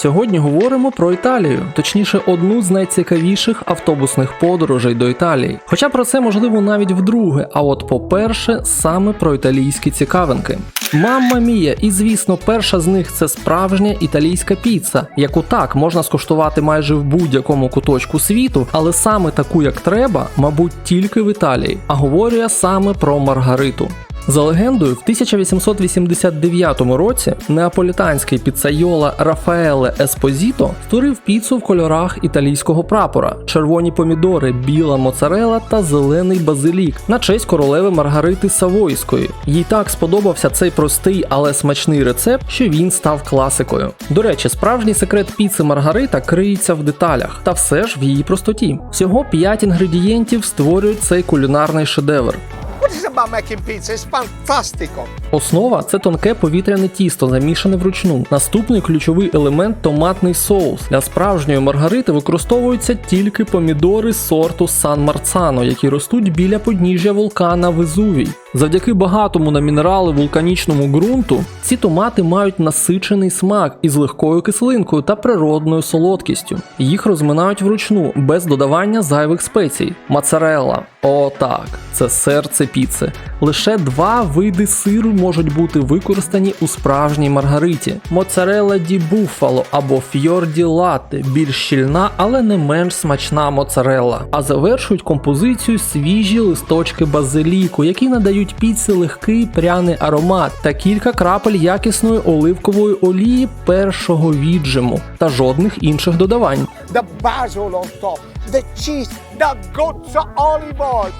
Сьогодні говоримо про Італію, точніше, одну з найцікавіших автобусних подорожей до Італії. Хоча про це можливо навіть вдруге. А от по-перше, саме про італійські цікавинки. Мамма мія, і звісно, перша з них це справжня італійська піца, яку так можна скуштувати майже в будь-якому куточку світу, але саме таку, як треба, мабуть, тільки в Італії. А говорю я саме про Маргариту. За легендою, в 1889 році неаполітанський піцайола Рафаеле Еспозіто створив піцу в кольорах італійського прапора: червоні помідори, біла моцарела та зелений базилік на честь королеви Маргарити Савойської. Їй так сподобався цей простий, але смачний рецепт, що він став класикою. До речі, справжній секрет піци Маргарита криється в деталях, та все ж в її простоті. Всього 5 інгредієнтів створюють цей кулінарний шедевр. What is about making pizza? It's fantastico. Основа це тонке повітряне тісто, замішане вручну. Наступний ключовий елемент томатний соус. Для справжньої маргарити використовуються тільки помідори сорту Сан Марцано, які ростуть біля подніжжя вулкана Везувій. Завдяки багатому на мінерали вулканічному ґрунту, ці томати мають насичений смак із легкою кислинкою та природною солодкістю. Їх розминають вручну без додавання зайвих спецій. Моцарелла. О, так, це серце піци. Лише два види сиру можуть бути використані у справжній маргариті: моцарелла ді буфало або фьорді латте, більш щільна, але не менш смачна моцарелла. А завершують композицію свіжі листочки базиліку, які надають піці легкий пряний аромат та кілька крапель якісної оливкової олії першого віджиму та жодних інших додавань.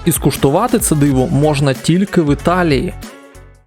І скуштувати це диво можна тільки в Італії.